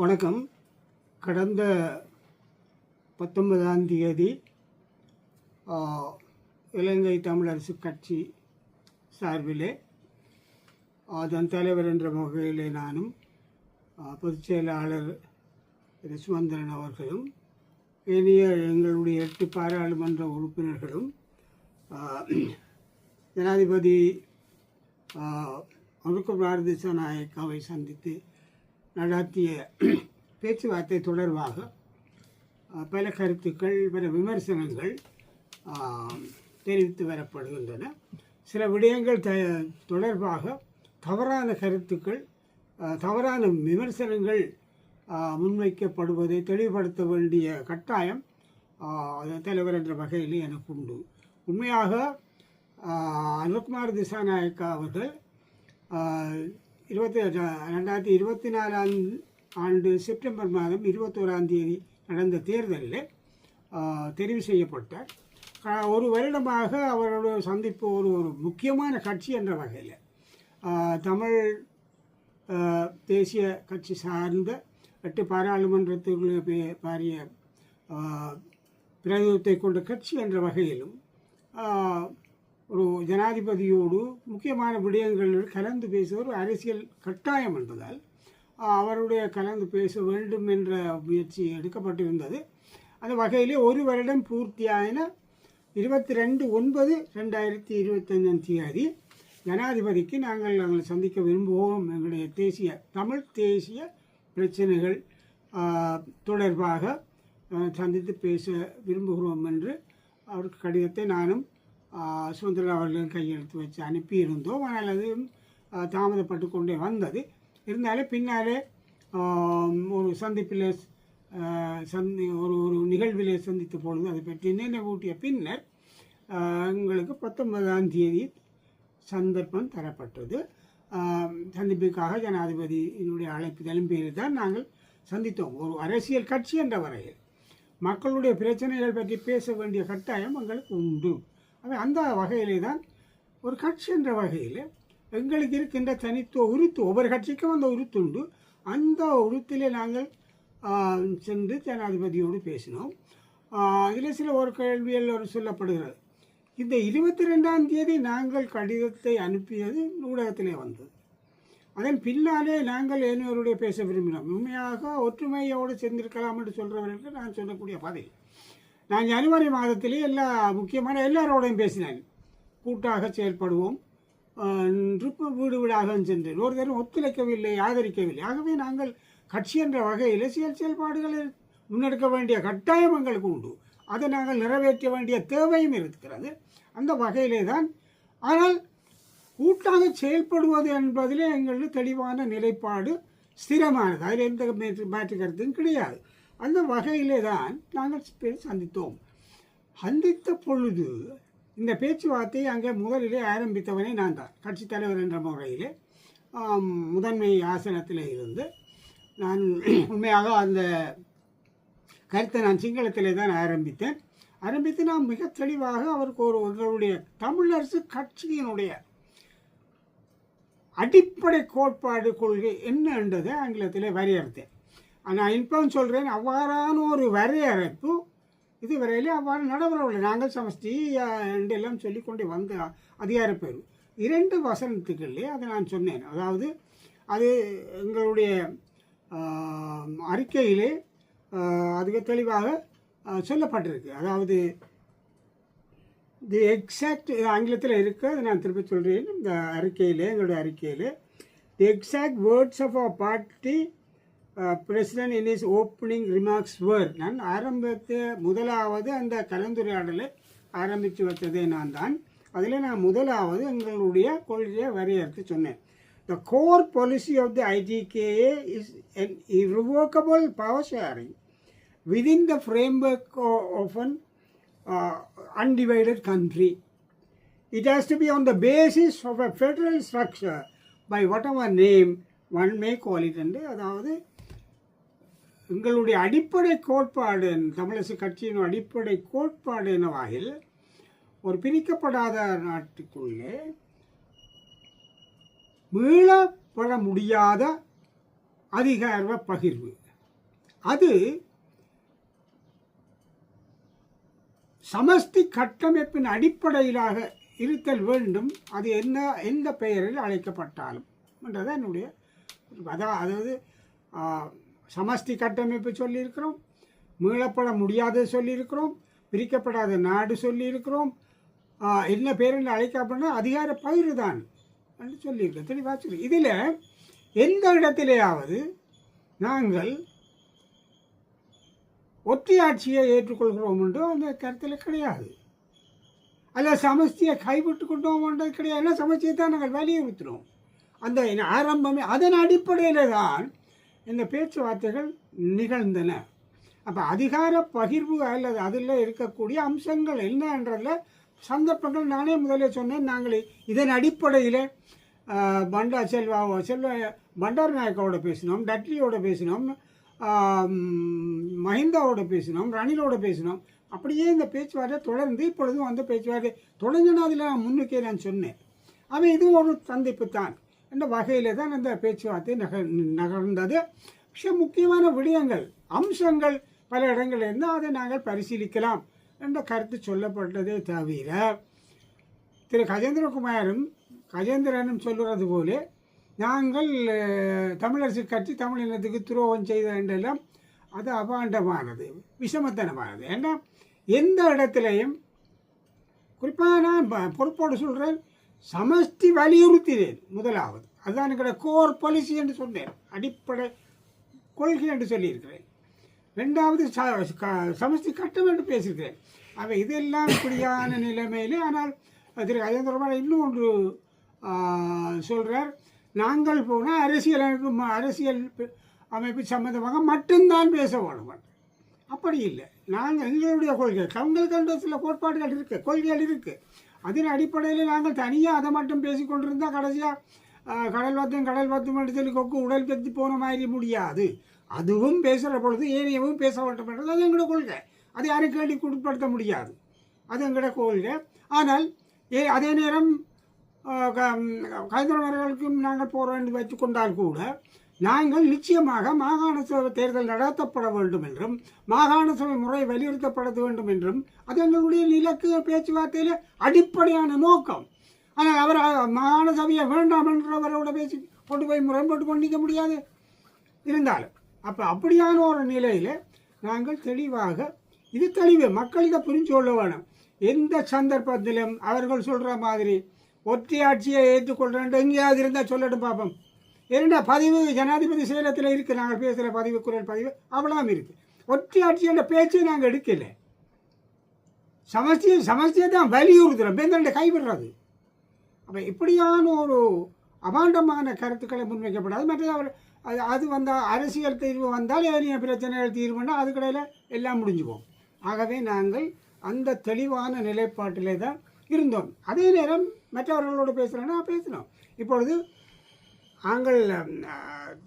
வணக்கம். கடந்த பத்தொன்பதாம் தேதி இலங்கை தமிழரசு கட்சி சார்பிலே அதன் தலைவர் என்ற வகையிலே நானும் பொதுச்செயலாளர் பொதுச் செயலாளர் சுமந்திரன் அவர்களும் இனிய எங்களுடைய எட்டு பாராளுமன்ற உறுப்பினர்களும் ஜனாதிபதி அனுக்கு பாரதி நாயக்காவை சந்தித்து நடாத்திய பேச்சுவார்த்தை தொடர்பாக பல கருத்துக்கள் பல விமர்சனங்கள் தெரிவித்து வரப்படுகின்றன. சில விடயங்கள் த தொடர்பாக தவறான கருத்துக்கள் தவறான விமர்சனங்கள் முன்வைக்கப்படுவதை தெளிவுபடுத்த வேண்டிய கட்டாயம் தலைவர் என்ற வகையில் எனக்கு உண்டு. உண்மையாக அனுகுமார் திசாநாயக்கா அவர்கள் இருபத்தி ரெண்டாயிரத்தி இருபத்தி நாலாம் ஆண்டு செப்டம்பர் மாதம் இருபத்தோராம் தேதி நடந்த தேர்தலில் தெரிவு செய்யப்பட்டார் ஒரு வருடமாக அவரோட சந்திப்பு ஒரு ஒரு முக்கியமான கட்சி என்ற வகையில் தமிழ் தேசிய கட்சி சார்ந்த எட்டு பாராளுமன்றத்துக்குள்ள பே- பாரிய ஆஹ், பிரதிநிதித்துவத்தை கொண்ட கட்சி என்ற வகையிலும் ஒரு ஜனாதிபதியோடு முக்கியமான விடயங்களில் கலந்து பேச ஒரு அரசியல் கட்டாயம் என்பதால் அவருடைய கலந்து பேச வேண்டும் என்ற முயற்சி எடுக்கப்பட்டிருந்தது. அந்த வகையிலே ஒரு வருடம் பூர்த்தியான இருபத்தி ரெண்டு ஒன்பது ரெண்டாயிரத்தி இருபத்தஞ்சாம் தேதி ஜனாதிபதிக்கு நாங்கள் நாங்கள் சந்திக்க விரும்புவோம். எங்களுடைய தேசிய தமிழ் தேசிய பிரச்சனைகள் தொடர்பாக சந்தித்து பேச விரும்புகிறோம் என்று அவருக்கு கடிதத்தை நானும் சுதந்திரன் சுதந்திர அவர்களும் கையெழுத்து வச்சு அனுப்பியிருந்தோம். ஆனால் அது தாமதப்பட்டு கொண்டே வந்தது. இருந்தாலும் பின்னாலே ஒரு சந்திப்பில் சந்தி ஒரு ஒரு நிகழ்விலே சந்தித்த பொழுது அதை பற்றி நினைவூட்டிய பின்னர் எங்களுக்கு பத்தொன்பதாம் தேதி சந்தர்ப்பம் தரப்பட்டது. சந்திப்புக்காக ஜனாதிபதியினுடைய அழைப்பு பேரில் தான் நாங்கள் சந்தித்தோம். ஒரு அரசியல் கட்சி என்ற வரையில். மக்களுடைய பிரச்சனைகள் பற்றி பேச வேண்டிய கட்டாயம் எங்களுக்கு உண்டு. அவை அந்த வகையிலே தான் ஒரு கட்சி என்ற வகையில் எங்களுக்கு இருக்கின்ற தனித்துவ உருத்து ஒவ்வொரு கட்சிக்கும் அந்த உருத்துண்டு அந்த உருத்திலே நாங்கள் சென்று ஜனாதிபதியோடு பேசினோம். இதில் சில ஒரு கேள்வியில் ஒரு சொல்லப்படுகிறது. இந்த இருபத்தி ரெண்டாம் தேதி நாங்கள் கடிதத்தை அனுப்பியது ஊடகத்திலே வந்தது. அதன் பின்னாலே நாங்கள் ஏனையோருடைய பேச விரும்பினோம். உண்மையாக ஒற்றுமையோடு சேர்ந்திருக்கலாம் என்று சொல்கிறவர்களுக்கு நான் சொல்லக்கூடிய பதில். நான் ஜனவரி மாதத்திலே எல்லா முக்கியமான எல்லாரோடையும் பேசினேன். கூட்டாக செயல்படுவோம். ஆஹ், என்று வீடு வீடாக சென்றேன். ஒரு தரம் ஒத்துழைக்கவில்லை ஆதரிக்கவில்லை. ஆகவே நாங்கள் கட்சி என்ற வகையில் செயல் செயல்பாடுகளை முன்னெடுக்க வேண்டிய கட்டாயம் எங்களுக்கு உண்டு. அதை நாங்கள் நிறைவேற்ற வேண்டிய தேவையும் இருக்கிறது. அந்த வகையிலே தான். ஆனால் கூட்டாக செயல்படுவது என்பதிலே எங்களுக்கு தெளிவான நிலைப்பாடு ஸ்திரமானது. அதில் எந்த மாற்று மாற்று கருத்தும் கிடையாது. அந்த வகையிலே தான் நாங்கள் பே- சந்தித்தோம். சந்தித்த பொழுது இந்த பேச்சுவார்த்தையை அங்கே முதலிலே ஆரம்பித்தவனே நான் தான். கட்சித் தலைவர் என்ற முறையிலே முதன்மை ஆசனத்தில் இருந்து நான் உண்மையாக அந்த கருத்தை நான் சிங்களத்திலே தான் ஆரம்பித்தேன். ஆரம்பித்து நான் மிக தெளிவாக அவருக்கு ஒரு ஒருவருடைய தமிழரசு கட்சியினுடைய அடிப்படை கோட்பாடு கொள்கை என்னன்றதை ஆங்கிலத்தில் வரையறுத்தேன். நான் இப்போ சொல்கிறேன் அவ்வாறான ஒரு வரையறைப்பு இதுவரையிலே அவ்வாறு நடைபெறவில்லை. நாங்கள் சமஷ்டி அஹ், என்று எல்லாம் சொல்லிக்கொண்டே வந்த அதிகார பேர். இரண்டு வசனத்துக்குள்ளே அதை நான் சொன்னேன். அதாவது அது எங்களுடைய அறிக்கையிலே அதுக்கு தெளிவாக சொல்லப்பட்டிருக்கு. அதாவது தி எக்ஸாக்ட் ஆங்கிலத்தில் இருக்கு அதை நான் திருப்பி சொல்கிறேன் இந்த அறிக்கையிலே எங்களுடைய அறிக்கையில் the exact words of a party president in his opening remarks where நான் ஆரம்பத்து முதலாவது அந்த கலந்துரையாடலை ஆரம்பித்து வச்சதே நான் தான் அதில் நான் முதலாவது எங்களுடைய கொள்கையை வரையறுத்து சொன்னேன் the core policy of the ITKA is an irrevocable power sharing within the framework of an undivided country it has to be on the basis of a federal structure by what name one may call it. And அதாவது எங்களுடைய அடிப்படை கோட்பாடு தமிழரசு கட்சியின் அடிப்படை கோட்பாடு என்னவாயில் ஒரு பிரிக்கப்படாத நாட்டுக்குள்ளே மீளப்பட முடியாத அதிகார பகிர்வு. அது சமஸ்தி கட்டமைப்பின் அடிப்படையிலாக இருத்தல் வேண்டும். அது என்ன எந்த பெயரில் அழைக்கப்பட்டாலும். என்றதான் என்னுடைய அதாவது அதாவது சமஷ்டி கட்டமைப்பு சொல்லியிருக்கிறோம். மீளப்பட முடியாதது சொல்லியிருக்கிறோம். பிரிக்கப்படாத நாடு சொல்லியிருக்கிறோம். என்ன பேரில் அழைக்கப்படனா அதிகார பயிர் தான் என்று சொல்லியிருக்கோம் தெளிவாக சொல்லி. இதில் எந்த இடத்திலேயாவது நாங்கள் ஒற்றையாட்சியை ஏற்றுக்கொள்கிறோம் என்று அந்த கருத்தில் கிடையாது. அல்ல சமஸ்தியை கைவிட்டு கொண்டோம்ன்றது கிடையாது. எல்லாம் சமஸ்தியை தான் நாங்கள் வலியுறுத்தினோம். அந்த ஆரம்பமே அதன் அடிப்படையில் தான் இந்த பேச்சுவார்த்தைகள் நிகழ்ந்தன. அப்போ அதிகார பகிர்வு அல்லது அதில் இருக்கக்கூடிய அம்சங்கள் என்னன்றதில் சந்தர்ப்பங்கள் நானே முதலே சொன்னேன். நாங்கள் இதன் அடிப்படையில் பண்டா செல்வா செல்வ பண்டார் நாயக்காவோட பேசினோம் டட்லியோட பேசினோம் மஹிந்தாவோட பேசினோம் ரணிலோட பேசினோம். அப்படியே இந்த பேச்சுவார்த்தை தொடர்ந்து இப்பொழுதும் அந்த பேச்சுவார்த்தை தொடங்கினா அதில் நான் முன்னுக்கே நான் சொன்னேன். அவன் இது ஒரு சந்திப்பு தான் என்ற வகையில் தான் அந்த பேச்சுவார்த்தை நகர் நகர்ந்தது. மிக முக்கியமான விடயங்கள் அம்சங்கள் பல இடங்களில் இருந்தால் அதை நாங்கள் பரிசீலிக்கலாம் என்ற கருத்து சொல்லப்பட்டதே தவிர திரு கஜேந்திரகுமாரும் கஜேந்திரனும் சொல்லுறது போல நாங்கள் தமிழரசு கட்சி தமிழ் இனத்துக்கு துரோகம் செய்த என்றெல்லாம் அது அபாண்டமானது விஷமத்தனமானது. ஏன்னா எந்த இடத்துலையும் குறிப்பாக நான் ப- பொறுப்போடு சொல்கிறேன் சமஷ்டி வலியுறுத்தினேன் முதலாவது. அதுதான் எங்களோட கோர் பாலிசி என்று சொன்னேன். அடிப்படை கொள்கை என்று சொல்லியிருக்கிறேன். ரெண்டாவது ச- க- சமஷ்டி கட்டம் என்று பேசியிருக்கிறேன். அவை இதெல்லாம் இப்படியான நிலைமையில் ஆனால் திரு அஜேந்திரபால் இன்னும் ஒன்று சொல்கிறார் நாங்கள் போனால் அரசியல் அமைப்பு ம- அரசியல் அமைப்பு சம்மந்தமாக மட்டும்தான் பேச வேணும் அப்படி இல்லை. நாங்கள் எங்களுடைய கொள்கை அவங்களுக்கு கண்டத்தில் சில கோட்பாடுகள் இருக்குது கொள்கைகள் இருக்குது அதன் அடிப்படையில் நாங்கள் தனியாக அதை மட்டும் பேசி கொண்டிருந்தால் கடைசியாக கடல் வத்தம் கடல் வத்தம் என்று சொல்லி கொக்கு உடல் பெற்று போன மாதிரி முடியாது. அதுவும் பேசுகிற பொழுது ஏனையவும் பேச வேண்டும் என்றது அது எங்களோட கொள்கை. அதை யாரும் கேள்வி உட்படுத்த முடியாது. அது எங்களோட கொள்கை. ஆனால் ஏ அதே நேரம் கைதரவர்களுக்கும் நாங்கள் போகிறோம் என்று வைத்துக்கொண்டால் கூட நாங்கள் நிச்சயமாக மாகாண சபை தேர்தல் நடத்தப்பட வேண்டும் என்றும் மாகாண சபை முறை வலியுறுத்தப்பட வேண்டும் என்றும் அது எங்களுடைய இலக்கு பேச்சுவார்த்தையில் அடிப்படையான நோக்கம். ஆனால் அவர் மாகாண சபையை வேண்டாம் என்றவரோட பேசி கொண்டு போய் முரண்பட்டு கொண்டிக்க முடியாது. இருந்தாலும் அப்போ அப்படியான ஒரு நிலையில் நாங்கள் தெளிவாக இது தெளிவு மக்களிடம் புரிஞ்சு கொள்ள வேணும். எந்த சந்தர்ப்பத்திலும் அவர்கள் சொல்கிற மாதிரி ஒற்றையாட்சியை ஏற்றுக்கொள்கிறேன் எங்கேயாவது இருந்தால் சொல்லட்டும் பார்ப்போம் என்னடா பதிவு? ஜனாதிபதி செயலத்தில் இருக்குது நாங்கள் பேசுகிற பதிவு குரல் பதிவு அவ்வளோதான் இருக்குது ஒற்றையாட்சியோட பேச்சே நாங்கள் எடுக்கலை. சமஸ்தியை சமஸ்தியை தான் வலியுறுத்துகிறோம் பேந்தண்ட கைவிடுறது. அப்போ இப்படியான ஒரு அபாண்டமான கருத்துக்களை முன்வைக்கப்படாது. மற்றது அவர் அது அது வந்தால் அரசியல் தீர்வு வந்தால் ஏனைய பிரச்சனைகள் தீர்வுன்னா அதுக்கடையில் எல்லாம் முடிஞ்சுவோம் ஆகவே நாங்கள் அந்த தெளிவான நிலைப்பாட்டிலே தான் இருந்தோம். அதே நேரம் மற்றவர்களோடு பேசுகிறோன்னா பேசினோம் இப்பொழுது நாங்கள்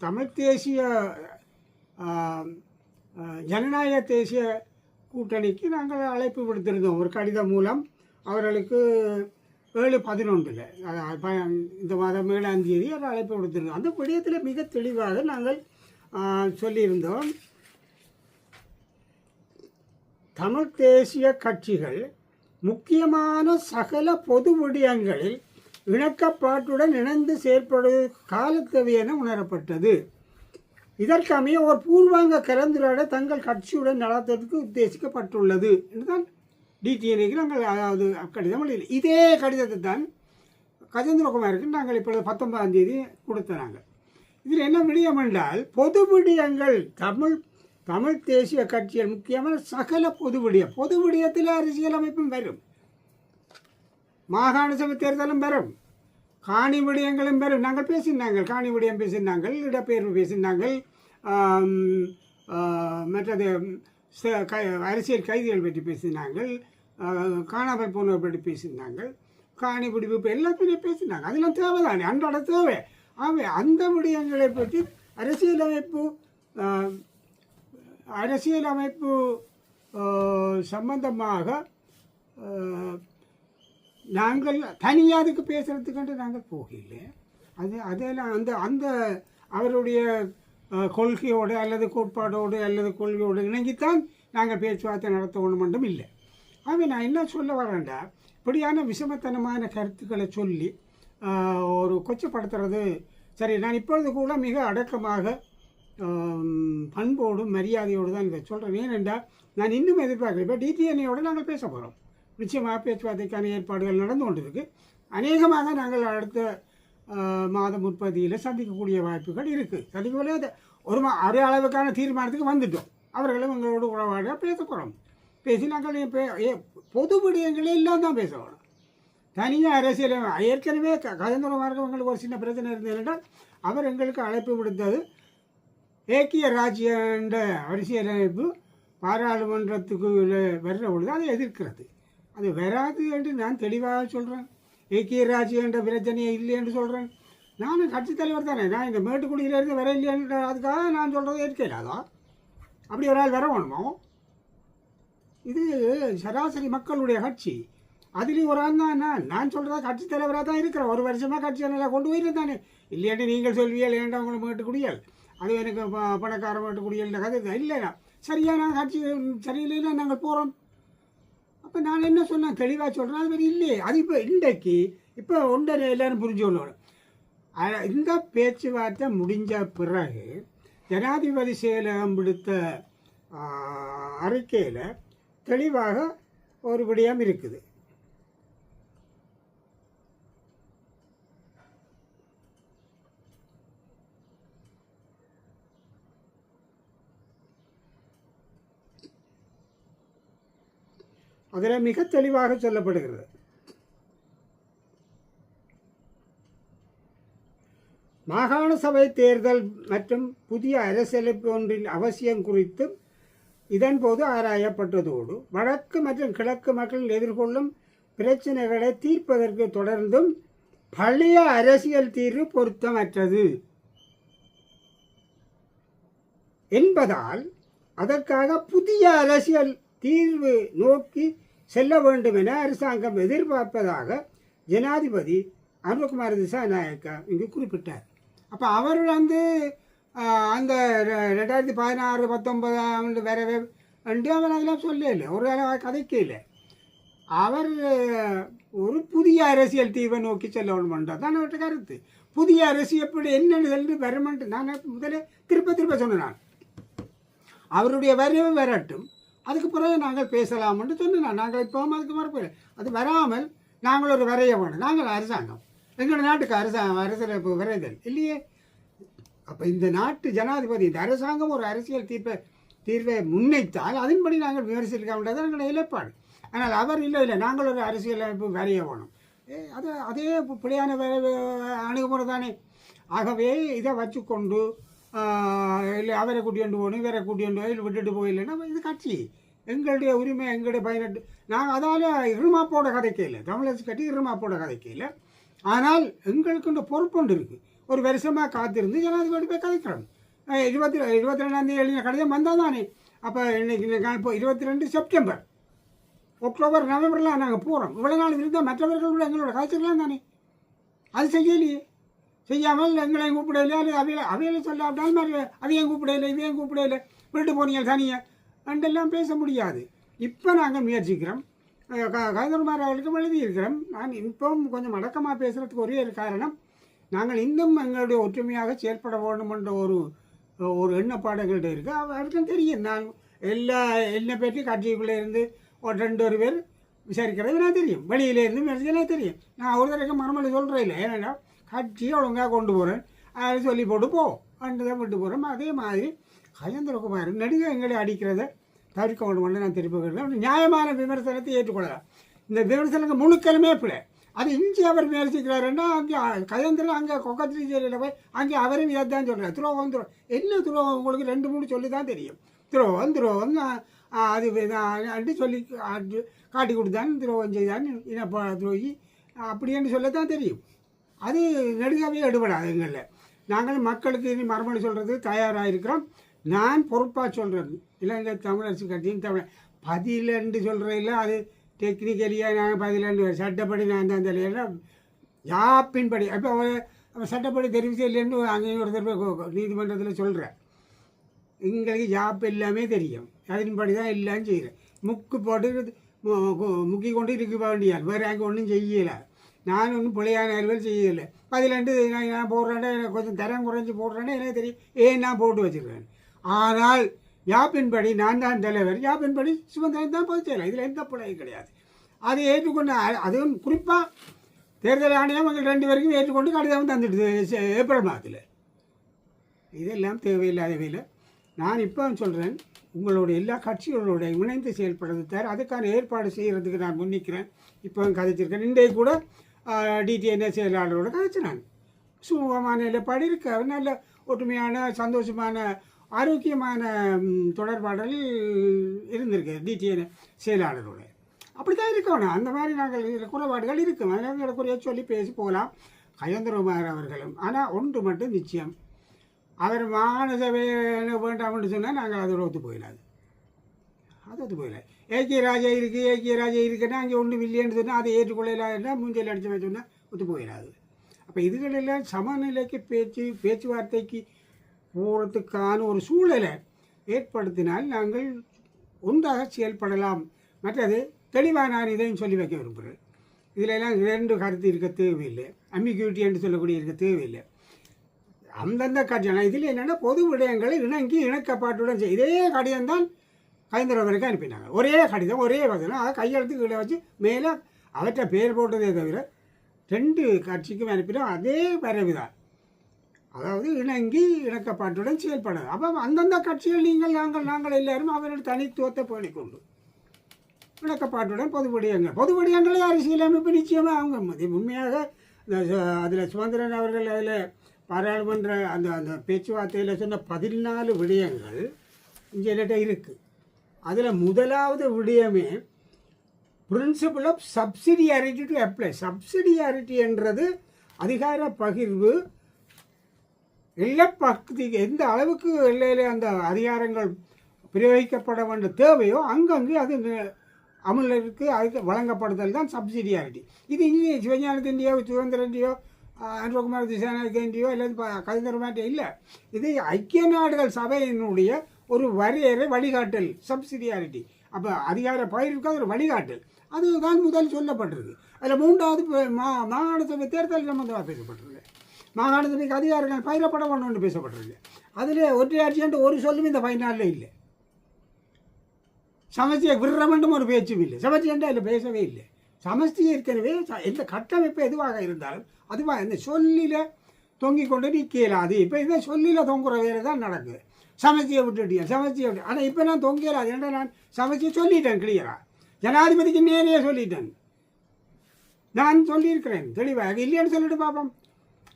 தமிழ் தேசிய ஜனநாயக தேசிய கூட்டணிக்கு நாங்கள் அழைப்பு விடுத்திருந்தோம். ஒரு கடிதம் மூலம் அவர்களுக்கு ஏழு பதினொன்றில் இந்த மாதம் ஏழாம் தேதி ஒரு அழைப்பு விடுத்திருந்தோம் அந்த விடயத்தில் மிக தெளிவாக நாங்கள் சொல்லியிருந்தோம். தமிழ் தேசிய கட்சிகள் முக்கியமான சகல பொது விடயங்களில் இணக்கப்பாட்டுடன் இணைந்து செயற்படுவது காலத்தேவை என உணரப்பட்டது இதற்கமைய ஒரு பூர்வாங்க கலந்துரையாட தங்கள் கட்சியுடன் நடத்துவதற்கு உத்தேசிக்கப்பட்டுள்ளது என்றுதான் டிடிஎன்ஏக்கு நாங்கள் அதாவது கடிதம் இல்லை இதே கடிதத்தை தான் கஜேந்திரகுமாருக்கு நாங்கள் இப்பொழுது பத்தொன்பதாம் தேதி கொடுத்தனாங்க இதில் என்ன விடயம் என்றால் பொது விடயங்கள் தமிழ் தமிழ் தேசிய கட்சிகள் முக்கியமான சகல பொது விடயம் பொது விடயத்தில் அரசியல் அமைப்பும் வரும். மாகாண சபை தேர்தலும் பெறும். காணி விடயங்களும் பெறும். நாங்கள் பேசினாங்கள் காணி விடயம் பேசினாங்கள் இடப்பெயர்வு பேசினாங்கள் மற்றது அரசியல் கைதிகள் பற்றி பேசினாங்கள் காணாமல் போனவர் பற்றி பேசினாங்கள் காணி விடுவிப்பு எல்லாத்தையும் பேசினாங்க. அதெல்லாம் தேவைதானே? அன்றாட தேவை. ஆகவே அந்த விடயங்களை பற்றி அரசியலமைப்பு அரசியலமைப்பு சம்பந்தமாக நாங்கள் தனியாக அதுக்கு பேசுகிறதுக்கென்று நாங்கள் போகல அது அதெல்லாம் அந்த அந்த அவருடைய கொள்கையோடு அல்லது கோட்பாடோடு அல்லது கொள்கையோடு இணங்கித்தான் நாங்கள் பேச்சுவார்த்தை நடத்த மட்டும் இல்லை. ஆகவே நான் என்ன சொல்ல வரேன்டா இப்படியான விஷமத்தனமான கருத்துக்களை சொல்லி ஒரு கொச்சப்படுத்துறது சரி நான் இப்பொழுது கூட மிக அடக்கமாக பண்போடும் மரியாதையோடு தான் இதை சொல்கிறேன் ஏனென்றால் நான் இன்னும் எதிர்பார்க்கல. இப்போ டிடிஎன்ஏயோடு நாங்கள் பேச போகிறோம் நிச்சயமாக பேச்சுவார்த்தைக்கான ஏற்பாடுகள் நடந்து கொண்டிருக்கு. அநேகமாக நாங்கள் அடுத்த மாதம் முற்பதியில் சந்திக்கக்கூடிய வாய்ப்புகள் இருக்குது சந்திக்கவில்லை அது ஒரு மா அரை அளவுக்கான தீர்மானத்துக்கு வந்துட்டோம். அவர்களும் எங்களோட உறவாட பேச போகிறோம் பேசி நாங்கள் ஏ- பொது விடயங்களே எல்லாம் தான் பேசணும் தனியாக அரசியல் ஏற்கனவே க- கஜேந்திர மார்க்கம் எங்களுக்கு ஒரு சின்ன பிரச்சனை இருந்தது என்றால் அவர் எங்களுக்கு அழைப்பு விடுத்தது. ஏக்கிய ராஜ்ய அரசியலமைப்பு பாராளுமன்றத்துக்கு வர்ற பொழுது அதை எதிர்க்கிறது. அது வராது என்று நான் தெளிவாக சொல்கிறேன் ஏக்கிய ராஜி என்ற பிரச்சனையே இல்லை என்று சொல்கிறேன் நானும் கட்சித் தலைவர் தானே. நான் இந்த மேட்டுக்குடியிலேருந்து வர இல்லைன்ற அதுக்காக நான் சொல்கிறது ஏற்கலாதா அப்படி ஒரு ஆள் வர வேணுமோ இது சராசரி மக்களுடைய கட்சி. அதுலேயும் ஒரு ஆள் தான் நான். நான் சொல்கிறத கட்சி தலைவராக தான் இருக்கிறேன். ஒரு வருஷமாக கட்சியை நல்லா கொண்டு போயிட்டு தானே. இல்லையாட்டி நீங்கள் சொல்வியல் ஏன்டா உங்களை மேட்டுக்குடியல் அது எனக்கு ப- பணக்கார மேட்டுக்குடியல் கதை இது. இல்லைண்ணா சரியா நான் கட்சி சரியில்லைன்னா நாங்கள் போகிறோம் அப்போ நான் என்ன சொன்னேன்? தெளிவாக சொல்கிறேன் அது மாதிரி இல்லையே. அது இப்போ இன்றைக்கு இப்போ ஒன்றரை எல்லாரும் புரிஞ்சு கொள்ளணும் அ- இந்த பேச்சுவார்த்தை முடிஞ்ச பிறகு ஜனாதிபதி செயலகம் விடுத்த அறிக்கையில் தெளிவாக ஒரு விடயம் இருக்குது. அதில் மிக தெளிவாக சொல்லப்படுகிறது. மாகாண சபை தேர்தல் மற்றும் புதிய அரசியலமைப்பு ஒன்றின் அவசியம் குறித்தும் இதன்போது ஆராயப்பட்டதோடு வடக்கு மற்றும் கிழக்கு மக்கள் எதிர்கொள்ளும் பிரச்சனைகளை தீர்ப்பதற்கு தொடர்ந்தும் பழைய அரசியல் தீர்வு பொருத்தமற்றது என்பதால் அதற்காக புதிய அரசியல் தீர்வு நோக்கி செல்ல வேண்டும் என அரசாங்கம் எதிர்பார்ப்பதாக ஜனாதிபதி அருண்குமார் திசாநாயக்கா இங்கு குறிப்பிட்டார். அப்போ அவர் வந்து அந்த ரெ- ரெண்டாயிரத்தி பதினாறு பத்தொன்பதாம் ஆண்டு வரவே ரெண்டு அவர் அதெல்லாம் சொல்லல. ஒரு கதைக்கு இல்லை அவர் ஒரு புதிய அரசியல் தீர்வை நோக்கி செல்ல வேண்டும்ன்றது தான் அவர்கிட்ட கருத்து. புதிய அரசு எப்படி என்னென்னு சொல்லி வரமென்ட்டு நான் முதல்ல திருப்ப திருப்ப சொன்னேன் நான். அவருடைய வரவு வரட்டும். அதுக்கு பிறகு நாங்கள் பேசலாம்னு சொன்னேன். நாங்கள் இப்போவும் அதுக்கு மறுப்பு அது வராமல் நாங்கள் ஒரு வரைய வேணும். நாங்கள் அரசாங்கம். எங்கள் நாட்டுக்கு அரசாங்கம் அரசியல் விரைதல் இல்லையே? அப்போ இந்த நாட்டு ஜனாதிபதி இந்த அரசாங்கம் ஒரு அரசியல் தீர்ப்பை தீர்வை முன்வைத்தால் அதன்படி நாங்கள் விமர்சிக்க வேண்டியது எங்களுடைய இழப்பாடு ஆனால் அவர் இல்லை இல்லை. நாங்கள் ஒரு அரசியல் அமைப்பு வரைய வேணும். அது அதே பிழையான அணுகுமுறை தானே ஆகவே இதை வச்சுக்கொண்டு இல்லை அவரை கூட்டிகிட்டு போகணும் இவரை கூட்டிகிட்டு போய் இல்லை விட்டுட்டு போயில்லைன்னா இது கட்சி. எங்களுடைய உரிமை எங்களுடைய பயனட்டு நாங்கள் அதால் இருமாப்போட கதைக்கையில் தமிழரசு கட்சி இருமாப்போட கதைக்கையில் ஆனால் எங்களுக்கு இந்த பொறுப்புண்டு இருக்குது ஒரு வருஷமாக காத்திருந்து ஜனாதிபதி போய் கதைக்கிறோம் இருபத்தி இருபத்தி ரெண்டாந்தேதி எழுதின கடிதம் வந்தால் தானே அப்போ இன்னைக்கு இப்போ இருபத்தி ரெண்டு செப்டம்பர். அக்டோபர் நவம்பர்லாம் நாங்கள் போகிறோம் இவ்வளோ நாள் இருந்தால் மற்றவர்கள் கூட எங்களோட கதைச்சிக்கலாம் தானே. அது செய்யலையே. செய்யாமல் எங்களை கூப்பிடல அல்லது அவையில் அவையில சொல்லாவிட்டாலும் மாதிரி அவையும் கூப்பிடல இவையும் கூப்பிடல. விட்டு போனீங்க தனியாக அண்டெல்லாம் பேச முடியாது. இப்போ நாங்கள் முயற்சிக்கிறோம். கதிர்மார் அவர்களுக்கு எழுதியிருக்கிறோம். நான் இப்பவும் கொஞ்சம் அடக்கமாக பேசுகிறதுக்கு ஒரே ஒரு காரணம் நாங்கள் இன்னும் எங்களுடைய ஒற்றுமையாக செயல்பட வேண்டும் என்ற ஒரு ஒரு எண்ணப்பாடுகள்கிட்ட இருக்குது அவருக்கும் தெரியும். நான் எல்லா என்னை பேட்டி கட்சிக்குள்ளே இருந்து ஒரு ரெண்டு ஒரு பேர் விசாரிக்கிறது எனக்கு தெரியும். வெளியிலேருந்து எனக்கு தெரியும். நான் ஒரு தடவைக்கு மறுமொழி சொல்கிறேன் இல்லை ஏன்னா கட்சியை ஒழுங்காக கொண்டு போகிறேன் அது சொல்லி போட்டு போ அண்டு தான் விட்டு போகிறோம் அதே மாதிரி கஜேந்திரகுமார் நடிகை எங்களை அடிக்கிறத தவிர்க்க வேண்டும் நான் திருப்பி கேட்கிறேன் நியாயமான விமர்சனத்தை ஏற்றுக்கொள்ளலாம் இந்த விமர்சனத்துக்கு முழுக்கலுமே பிள்ளை அது இஞ்சி அவர் விமர்சிக்கிறாருன்னா அங்கே கஜேந்திரன் அங்கே கொக்கத்திரி ஜெயிலில் போய் அங்கே அவரும் இதை தான் சொல்கிறார் துரோகம் துரோகம் என்ன துரோகம் உங்களுக்கு ரெண்டு மூணு சொல்லி தான் தெரியும் துரோகம் துரோகம் அது அண்டு சொல்லி காட்டி கொடுத்தான்னு துரோகம் செய்தான்னு இனப்பா துரோகி அப்படின்னு சொல்ல தான் தெரியும் அது நெடுங்காவே எடுபடாது எங்களில். நாங்கள் மக்களுக்கு இனி மறுமொழி சொல்கிறது தயாராக இருக்கிறோம் நான் பொறுப்பாக சொல்கிறது இலங்கை தமிழரசு கட்சியின் தமிழ் பதிலண்டு சொல்கிறதில்ல அது டெக்னிக்கலியாக நாங்கள் பதிலண்டு சட்டப்படி நான் தான் தெரியல யாப்பின்படி அப்போ சட்டப்படி தெரிவு செய்யலன்னு அங்கேயும் ஒரு தடவை நீதிமன்றத்தில் சொல்கிறேன் எங்களுக்கு யாப் எல்லாமே தெரியும். அதன்படி தான் எல்லாம் செய்கிறேன் முக்கு போட்டு முக்கி கொண்டு இருக்க வேண்டியார் வேறு அங்கே ஒன்றும் செய்யலை. நான் ஒன்றும் பிள்ளையான அறுவல் செய்யலை. பதிலண்டு நான் நான் எனக்கு கொஞ்சம் தரம் குறைஞ்சி போடுறேன்னா எனக்கு தெரியும். ஏன் நான் போட்டு வச்சிருக்கேன்? ஆனால் யாப்பின்படி நான் தான் தலைவர். யாப்பின்படி சுமந்திரன் தான் பொதுச் செயலர். இதில் எந்த பிள்ளையும் கிடையாது. அதை ஏற்றுக்கொண்டு அதுவும் குறிப்பாக தேர்தல் ஆணையம் எங்கள் ரெண்டு பேருக்கும் ஏற்றுக்கொண்டு கடிதம் தந்துட்டு ஏப்ரல் மாதத்தில். இதெல்லாம் தேவையில்லாத வேலை. நான் இப்போ சொல்கிறேன் உங்களோட எல்லா கட்சிகளோட இணைந்து செயல்படுறது தவிர அதுக்கான ஏற்பாடு செய்கிறதுக்கு நான் முன்னிக்கிறேன். இப்போ கதைச்சிருக்கேன். இன்றைய கூட டிடிஎன்ஏ செயலாளரோட கதைச்சினாங்க சுகமான நிலைப்பாடு இருக்கு அவர் நல்ல ஒற்றுமையான சந்தோஷமான ஆரோக்கியமான தொடர்பாடல் இருந்திருக்கு டிடிஎன் செயலாளரோட அப்படி தான் இருக்கணும் அந்த மாதிரி நாங்கள் குறைபாடுகள் இருக்கும் அதனால் எங்களுக்குரிய சொல்லி பேசி போகலாம் கயந்திரகுமார் அவர்களும் ஆனால் ஒன்று மட்டும் நிச்சயம் அவர் மாகாண சபை வேண்டாம்னு சொன்னால் நாங்கள் அதோட ஒத்து போயிடாது அது ஒத்து போயிடாது ஏகே ராஜா இருக்குது ஏகே ராஜா இருக்குன்னா அங்கே ஒன்றும் இல்லைன்னு சொன்னால் அதை ஏற்றுக்கொள்ளலான்னா மூஞ்சல் அடித்து சொன்னால் ஒத்து போயிடாது. அப்போ இதுகளெல்லாம் சமநிலைக்கு பேச்சு பேச்சுவார்த்தைக்கு போகிறதுக்கான ஒரு சூழலை ஏற்படுத்தினால் நாங்கள் ஒன்றாக செயல்படலாம். மற்றது தெளிவாக நான் இதையும் சொல்லி வைக்க விரும்புகிறேன். இதிலெல்லாம் ரெண்டு இரண்டு கருத்து இருக்க தேவையில்லை. அம்பிக்யூட்டி என்று சொல்லக்கூடிய இருக்க தேவையில்லை. அந்தந்த கட்சி ஆனால் இதில் என்னென்னா பொது விடயங்களை இணங்கி இணக்கப்பாட்டுடன் செய். இதே கடிதம்தான் தான் வரைக்கும் அனுப்பினாங்க. ஒரே கடிதம் ஒரே வசனம் அதை கையெழுத்து கீழே வச்சு மேலே அவற்றை பேர் போட்டதே தவிர ரெண்டு கட்சிக்கும் அனுப்பினோம் அதே வரைவு தான். அதாவது இணங்கி இணக்கப்பாட்டுடன் செயல்படாது. அப்போ அந்தந்த கட்சிகள் நீங்கள் நாங்கள் நாங்கள் எல்லாரும் அவர்கள் தனித்துவத்தை பேணிக்கொண்டு இணக்கப்பாட்டுடன் பொது விடயங்கள். பொது விடயங்களே அரசியலமைப்பு நிச்சயமாக அவங்க இது உண்மையாக அதில் சுதந்திரன் அவர்கள் அதில் பாராளுமன்ற அந்த அந்த பேச்சுவார்த்தையில் சொன்ன பதினாலு விடயங்கள் இங்கே இருக்குது அதில் முதலாவது விடயமே principle of subsidiarity to apply subsidiarity என்றது அதிகார பகிர்வு. எல்லா பகுதிக்கு எந்த அளவுக்கு எல்லையில் அந்த அதிகாரங்கள் பிரயோகிக்கப்பட வேண்டிய தேவையோ அங்கங்கே அது அமலருக்கு அதுக்கு வழங்கப்படுதல் தான் சப்சிடியாரிட்டி இது இங்கே சிவஞானத்தின்டியோ சுதந்திரன்டியோ அனுபகுமார் திசாநாயகன்டியோ அல்லது கவிஞர்மாட்டோ இல்லை. இது ஐக்கிய நாடுகள் சபையினுடைய ஒரு வரையறை வழிகாட்டல் சப்சிடியாரிட்டி அப்போ அதிகார பயிருக்கு ஒரு வழிகாட்டல். அதுதான் முதல் சொல்லப்பட்டிருக்கு அதில் மூன்றாவது மா மாகாண சபை தேர்தல் சம்பந்தமாக பேசப்பட்டிருக்கு. மாகாண சபைக்கு அதிகாரங்கள் பயிரப்பட வேணும்னு பேசப்பட்டிருக்கு. அதில் ஒற்றையாட்சி ஒரு சொல்லும் இந்த பதினாலில் இல்லை. சமஸ்தியை விடுற ஒரு பேச்சும் இல்லை. சமஸ்தியன்ட்டு அதில் பேசவே இல்லை. சமஸ்தி ஏற்கனவே ச- எந்த கட்டமைப்பு எதுவாக இருந்தாலும் அதுவாக இந்த சொல்லில தொங்கிக் கொண்டு நிற்கலாது இப்போ இதை சொல்லில் தொங்குற வேலை தான் நடக்குது. சமைச்சியை விட்டுட்டியா? சமைச்சியை விட்டு. ஆனால் இப்போ நான் தொங்கலாது ஏன்னா நான் சமஸ்தியை சொல்லிட்டேன் கிளியரா ஜனாதிபதிக்கு நேரே சொல்லிட்டேன். நான் சொல்லியிருக்கிறேன். தெளிவாக இல்லைன்னு சொல்லிட்டு பார்ப்போம்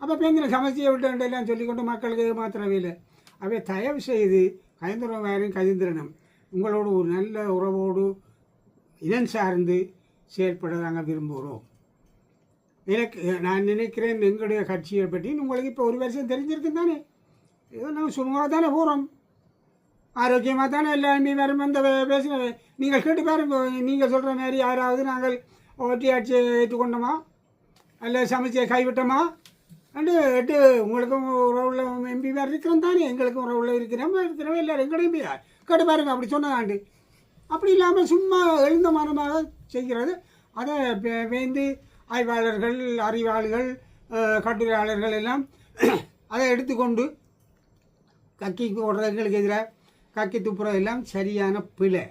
அப்போ பேந்திர சமைச்சியை விட்டு எல்லாம் சொல்லிக்கொண்டு மக்களுக்கு மாத்திரவே இல்லை. அவை தயவு செய்து கயந்திரம் வேறும் கதிந்திரனும் உங்களோடு ஒரு நல்ல உறவோடு இனம் சார்ந்து செயல்பட நாங்கள் விரும்புகிறோம். எனக்கு நான் நினைக்கிறேன் எங்களுடைய கட்சியை பற்றி உங்களுக்கு இப்போ ஒரு வருஷம் தெரிஞ்சிருக்கு தானே ஏதோ நாங்கள் சும்மாவாக தானே போகிறோம் ஆரோக்கியமாக தானே எல்லாருமே வரும் அந்த பேசுகிற நீங்கள் கேட்டு பாருங்க நீங்கள் சொல்கிற மாதிரி யாராவது நாங்கள் ஒட்டி ஆட்சியை ஏற்றுக்கொண்டோமா அல்ல சமைச்சு கைவிட்டோமா அண்டு எட்டு உங்களுக்கும் உறவுள்ள எம்பி மாதிரி இருக்கிறோம் தானே எங்களுக்கும் உறவுள்ள இருக்கிறோம் இருக்கிறோம் எல்லாரும் எங்களையும் கேட்டு பாருங்க அப்படி சொன்னதாண்டு அப்படி இல்லாமல் சும்மா எழுந்த மரமாக செய்கிறது அதை வேந்து ஆய்வாளர்கள் அறிவாளிகள் கட்டுரையாளர்கள் எல்லாம் அதை எடுத்துக்கொண்டு கக்கி ஓடுறவங்களுக்கு எதிராக கக்கி துப்புறது எல்லாம் சரியான பிழை.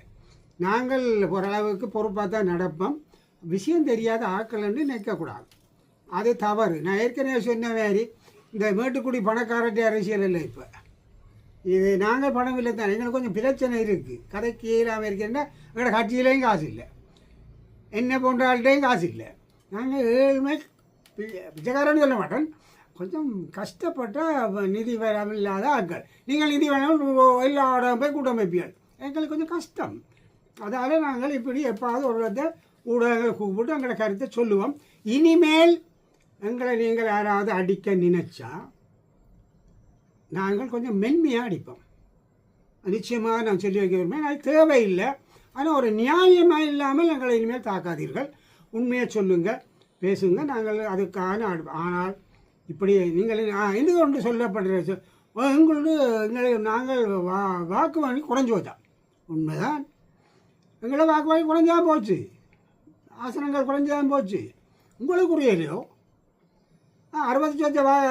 நாங்கள் ஓரளவுக்கு பொறுப்பாக தான் நடப்போம். விஷயம் தெரியாத ஆட்கள் நினைக்கக்கூடாது. நிற்கக்கூடாது அது தவறு. நான் ஏற்கனவே சொன்ன மாதிரி இந்த மேட்டுக்குடி பணக்காரட்டி அரசியல் இல்லை இப்போ. இது நாங்கள் பணம் இல்லை தான் எங்களுக்கு கொஞ்சம் பிரச்சனை இருக்குது கதைக்கு இல்லாமல் இருக்கிறேன்னா எங்களோட கட்சியிலையும் காசு இல்லை. என்ன போன்ற ஆள்கிட்டையும் காசு இல்லை. நாங்கள் ஏழுமே பிச்சைக்காரன்னு சொல்ல மாட்டேன் கொஞ்சம் கஷ்டப்பட்ட நிதி வரம் இல்லாத ஆட்கள். நீங்கள் நிதி வேணாலும் எல்லா இடம் போய் கூட்டமைப்பீர்கள். எங்களுக்கு கொஞ்சம் கஷ்டம். அதால் நாங்கள் இப்படி எப்பாவது ஒரு இடத்தை கூப்பிட்டு எங்களோட கருத்தை சொல்லுவோம். இனிமேல் எங்களை நீங்கள் யாராவது அடிக்க நினைச்சா நாங்கள் கொஞ்சம் மென்மையாக அடிப்போம். நிச்சயமாக நான் சொல்லி வைக்க விரும்புகிறேன். அது தேவையில்லை. ஆனால் ஒரு நியாயமாக இல்லாமல் எங்களை இனிமேல் தாக்காதீர்கள். உண்மையை சொல்லுங்கள் பேசுங்க நாங்கள் அதுக்கான ஆனால் இப்படி நீங்கள் ஆ, கொண்டு ஒன்று சொல்லப்படுற சொ- எங்களோட எங்களை நாங்கள் வா வாக்கு வாங்கி குறைஞ்சி வச்சோம் உண்மைதான். எங்களை வாக்கு வாங்கி குறைஞ்சா போச்சு. ஆசனங்கள் குறைஞ்சா போச்சு. உங்களுக்கு இல்லையோ? அறுபத்தி சொச்ச வா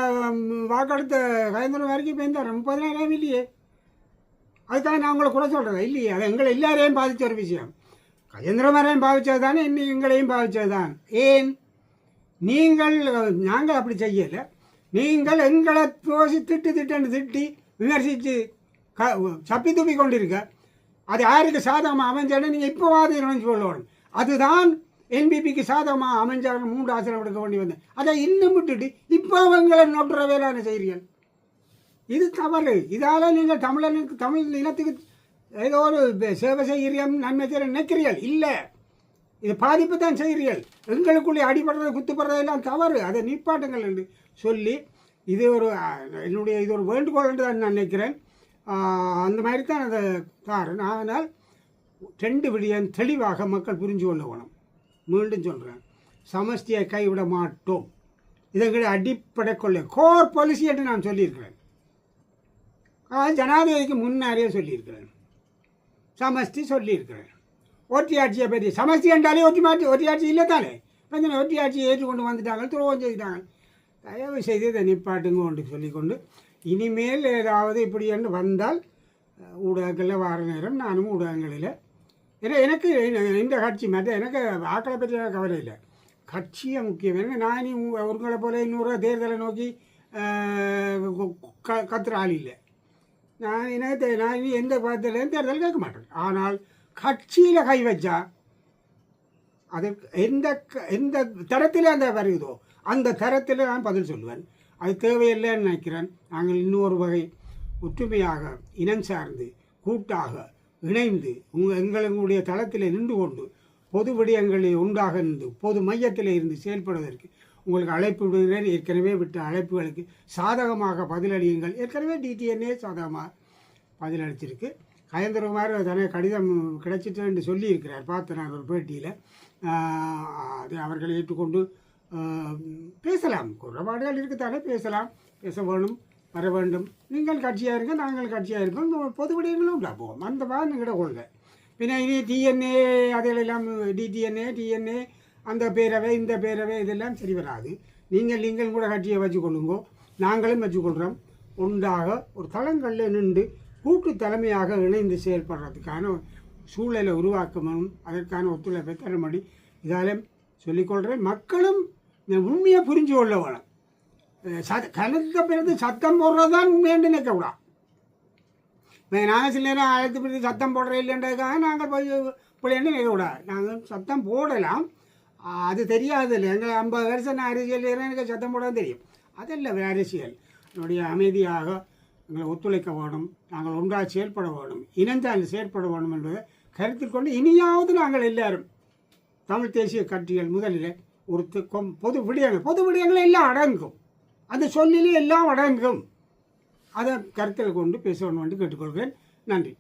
வாக்கெடுத்த கயந்திரம் வரைக்கும் இப்போ இந்த முப்பதினாயிரம் இல்லையே. அதுக்காக நான் உங்களை குறை சொல்கிறேன் இல்லையே. அது எங்களை எல்லாரையும் பாதித்த ஒரு விஷயம். கஜேந்திரமாரையும் பாதித்தது தானே இன்னும் எங்களையும் பாதித்தது தான் ஏன்? நீங்கள் நாங்கள் அப்படி செய்யலை. நீங்கள் எங்களை தோசி திட்டு திட்டுன்னு திட்டி விமர்சித்து க சப்பி துப்பி கொண்டிருக்க. அது யாருக்கு சாதகமாக அமைஞ்சாலும் நீங்கள் இப்போ வாதிடணும்னு சொல்லணும் அதுதான் என்பிபிக்கு சாதகமாக அமைஞ்சாலும் மூன்று ஆசிரியர் எடுக்க வேண்டி வந்தேன் அதை இன்னும் விட்டுட்டு இப்போ அவங்களை நோட்டுற வேலையான செய்கிறீர்கள் இது தவறு. இதால் நீங்கள் தமிழனுக்கு தமிழ் இனத்துக்கு ஏதோ ஒரு சேவை செய்கிறீர்கள் நன்மை செய்ய நினைக்கிறீர்கள். இல்லை. இது பாதிப்பு தான் செய்கிறீர்கள். எங்களுக்குள்ளே அடிபடுறது குத்துப்படுறது எல்லாம் தவறு. அதை நிப்பாட்டுங்கள் என்று சொல்லி இது ஒரு என்னுடைய இது ஒரு வேண்டுகோள் என்று தான் நான் நினைக்கிறேன். அந்த மாதிரி தான் அதை காரணம். ஆனால் ரெண்டு விடியன் தெளிவாக மக்கள் புரிஞ்சு கொள்ள வேணும். மீண்டும் சொல்கிறேன் சமஷ்டியை கைவிட மாட்டோம். இதற்கு அடிப்படை கொள்ளை. கோர் பாலிசி என்று நான் சொல்லியிருக்கிறேன். ஜனாதிபதிக்கு முன்னாடியே சொல்லியிருக்கிறேன். சமஷ்டி சொல்லியிருக்கிறேன். ஒற்றியாட்சியை பற்றி சமஷ்டி என்றாலே ஒற்றி மாற்றி ஒற்றியாட்சி இல்லை தானே? கொஞ்சம் ஒற்றியாட்சியை ஏற்றுக்கொண்டு வந்துட்டாங்க துரோகம் செய்தாங்க தயவு செய்து இதை நிப்பாட்டுங்க ஒன்று சொல்லிக்கொண்டு இனிமேல் ஏதாவது இப்படி என்று வந்தால் ஊடகங்களில் வார நேரம் நானும் ஊடகங்களில். ஏன்னா எனக்கு இந்த- கட்சி மற்ற எனக்கு வாக்களை பற்றி எனக்கு கவலை இல்லை. கட்சியை முக்கியம். ஏன்னா நான் இனி ஒருங்களை போல இன்னொரு தேர்தலை நோக்கி க- கத்துற ஆள் இல்லை. நான் எனக்கு நான் இனி எந்த பதத்திலையும் தேர்தல் கேட்க மாட்டேன். ஆனால் கட்சியில் கை வச்சா அது எந்த க- எந்த தரத்தில் அந்த வருகுதோ அந்த தரத்தில் நான் பதில் சொல்லுவேன். அது தேவையில்லைன்னு நினைக்கிறேன். நாங்கள் இன்னொரு வகை ஒற்றுமையாக இனம் சார்ந்து கூட்டாக இணைந்து உங்கள் எங்களுடைய தளத்தில் நின்று கொண்டு பொது விடயங்களில் உண்டாக இருந்து பொது மையத்தில் இருந்து செயல்படுவதற்கு உங்களுக்கு அழைப்பு விடுகிறேன். ஏற்கனவே விட்ட அழைப்புகளுக்கு சாதகமாக பதிலளியுங்கள். ஏற்கனவே டிடிஎன்ஏ சாதகமாக பதிலளிச்சிருக்கு. கயந்திரகுமார் தானே கடிதம் கிடைச்சிட்டு என்று சொல்லியிருக்கிறார். பார்த்தேன் நான் ஒரு பேட்டியில். அதை அவர்களை ஏற்றுக்கொண்டு பேசலாம். குறைபாடுகள் இருக்குத்தானே பேசலாம். பேச வேணும் வர வேண்டும். நீங்கள் கட்சியாக இருங்க நாங்கள் கட்சியாக இருக்கோம் பொது விடயங்களும் உண்டா? போவோம் அந்த மாதிரி எங்கட கொள்கை. பின்ன இனி டிஎன்ஏ அதிலெல்லாம் டிடிஎன்ஏ டிஎன்ஏ அந்த பேரவை இந்த பேரவை இதெல்லாம் சரி வராது. நீங்கள் நீங்கள் கூட கட்சியை வச்சுக்கொள்ளுங்கோ. நாங்களும் வச்சுக்கொள்கிறோம் உண்டாக ஒரு தளங்களில் நின்று கூட்டு தலைமையாக இணைந்து செயல்படுறதுக்கான சூழலை உருவாக்கணும் அதற்கான ஒத்துழைப்பை தரும்படி இதாலே சொல்லிக்கொள்கிறேன் மக்களும் இந்த உண்மையை புரிஞ்சு கொள்ள வேணும். சத் கலந்த பிறகு சத்தம் போடுறது தான் உண்மைன்னு நினைக்கக்கூடாது. இப்போ நாங்கள் சில நேரம் அழைத்து பிறகு சத்தம் போடுற இல்லைன்றதுக்காக நாங்கள் போய் பிள்ளைன்னு நினைக்கக்கூடாது. நாங்கள் சத்தம் போடலாம். அது தெரியாது இல்லை. எங்கள் ஐம்பது வருஷம் நான் அரசியல் எனக்கு சத்தம் போட தெரியும். அதல்ல அரசியல் என்னுடைய அமைதியாக எங்களை ஒத்துழைக்க வேணும் நாங்கள் ஒன்றாக செயல்பட வேணும் இணைந்தால் செயல்பட வேணும் என்பதை கருத்தில் கொண்டு இனியாவது நாங்கள் எல்லாரும் தமிழ் தேசிய கட்சிகள் முதலில் ஒரு கொம்- பொது விடயங்கள் பொது விடயங்கள் எல்லாம் அடங்கும். அந்த சொல்லிலே எல்லாம் அடங்கும். அதை கருத்தில் கொண்டு பேச வேண்டும் என்று கேட்டுக்கொள்கிறேன். நன்றி.